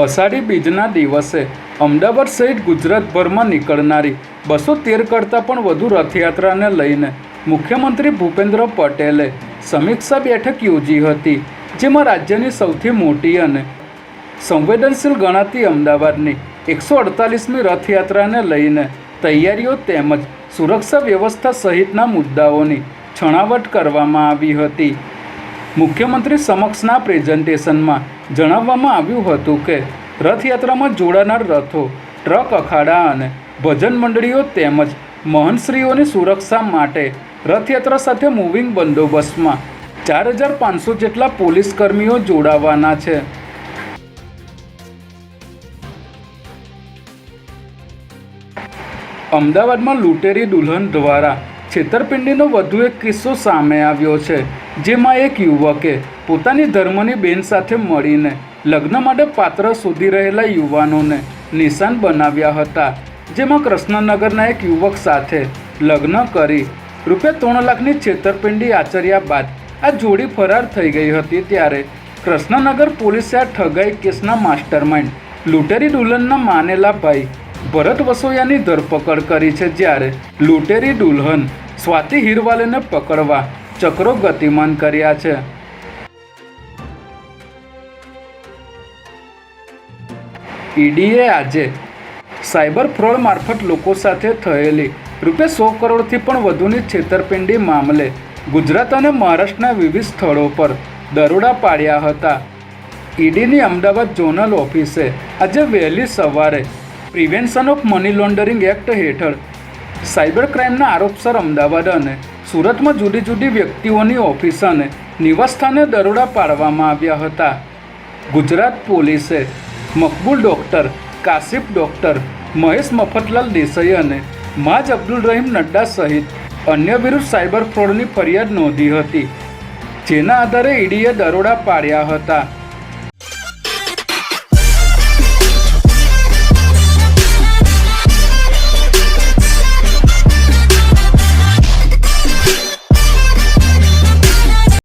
અષાઢી બીજના દિવસે અમદાવાદ સહિત ગુજરાતભરમાં નીકળનારી બસો તેર કરતાં પણ વધુ રથયાત્રાને લઈને મુખ્યમંત્રી ભૂપેન્દ્ર પટેલે સમીક્ષા બેઠક યોજી હતી, જેમાં રાજ્યની સૌથી મોટી અને સંવેદનશીલ ગણાતી અમદાવાદની એકસો અડતાલીસમી રથયાત્રાને લઈને તૈયારીઓ તેમજ સુરક્ષા વ્યવસ્થા સહિતના મુદ્દાઓની છણાવટ કરવામાં આવી હતી. મુખ્યમંત્રી સમક્ષના પ્રેઝન્ટેશનમાં જણાવવામાં આવ્યું હતું કે રથયાત્રામાં જોડાનાર રથો, ટ્રક, અખાડા અને ભજન મંડળીઓ તેમજ મહંતશ્રીઓની સુરક્ષા માટે રથયાત્રા સાથે મૂવિંગ બંદોબસ્તમાં ચાર હજાર પાંચસો જેટલા પોલીસ કર્મીઓ જોડાવાના છે. અમદાવાદમાં લૂંટેરી દુલ્હન દ્વારા છેતરપિંડીનો વધુ એક કિસ્સો સામે આવ્યો છે, જેમાં એક યુવકે પોતાની ધર્મની બેન સાથે મળીને લગ્ન માટે પાત્ર શોધી રહેલા યુવાનોને નિશાન બનાવ્યા હતા, જેમાં કૃષ્ણનગરના એક યુવક સાથે લગ્ન કરી રૂપિયા ત્રણ લાખની છેતરપિંડી આચર્યા બાદ આ જોડી ફરાર થઈ ગઈ હતી ત્યારે કૃષ્ણનગર પોલીસે આ ઠગાઈ કેસના માસ્ટરમાઇન્ડ, લૂંટેરી દુલ્હનના માનેલા ભાઈ ભરત વસોયાની ધરપકડ કરી છે જ્યારે લૂંટેરી દુલ્હન સ્વાતિ હિરવાલેને પકડવા ચક્રો ગતિમાન કર્યા છે. ઈડીએ આજે સાયબર ફ્રોડ મારફત લોકો સાથે થયેલી રૂપિયા સો કરોડથી પણ વધુની છેતરપિંડી મામલે ગુજરાત અને મહારાષ્ટ્રના વિવિધ સ્થળો પર દરોડા પાડ્યા હતા. ઈડીની અમદાવાદ ઝોનલ ઓફિસે આજે વહેલી સવારે prevention of money laundering act હેઠળ સાયબર ક્રાઇમના આરોપસર અમદાવાદ અને સુરતમાં જુદી જુદી વ્યક્તિઓની ઓફિસ અને નિવાસસ્થાને દરોડા પાડવામાં આવ્યા હતા. ગુજરાત પોલીસે મકબૂલ ડૉક્ટર કાસિફ ડૉક્ટર મહેશ મફતલાલ દેસાઈ અને માજ અબ્દુલ રહીમ નડ્ડા સહિત અન્ય વિરુદ્ધ સાયબર ફ્રોડની ફરિયાદ નોંધી હતી, જેના આધારે ઈડીએ દરોડા પાડ્યા હતા.